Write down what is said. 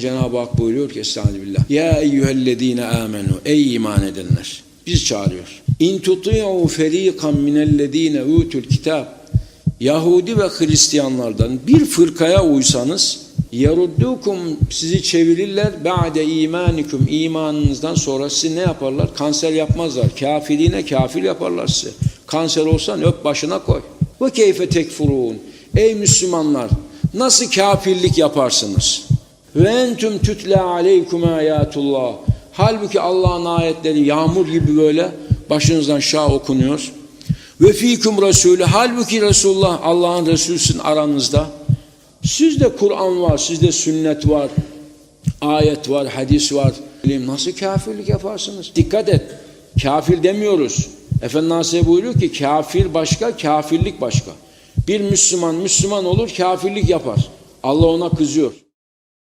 Cenab-ı Hak buyuruyor ki Estağfirullah. Ya eyyühellezine amenu. Ey iman edenler. Biz çağırıyor. İn tuti'u feriqan minellezine utul kitab. Yahudi ve Hristiyanlardan bir fırkaya uysanız yaruddukum sizi çevirirler ba'de imanikum imanınızdan sonra sizi ne yaparlar? Kanser yapmazlar. Kafirine kafir yaparlar sizi. Kanser olsan öp başına koy. Ve keyfe tekfurun. Ey Müslümanlar nasıl kafirlik yaparsınız? Ve entüm tütle aleykum ayatullah. Halbuki Allah'ın ayetleri yağmur gibi böyle başınızdan şah okunuyor. Ve fikum Resulü. Halbuki Resulullah Allah'ın Resulüsün aranızda. Sizde Kur'an var, sizde sünnet var, ayet var, hadis var. Nasıl kafirlik yaparsınız? Dikkat et. Kafir demiyoruz. Efendi Nasih buyuruyor ki kafir başka, kafirlik başka. Bir Müslüman Müslüman olur, kafirlik yapar. Allah ona kızıyor.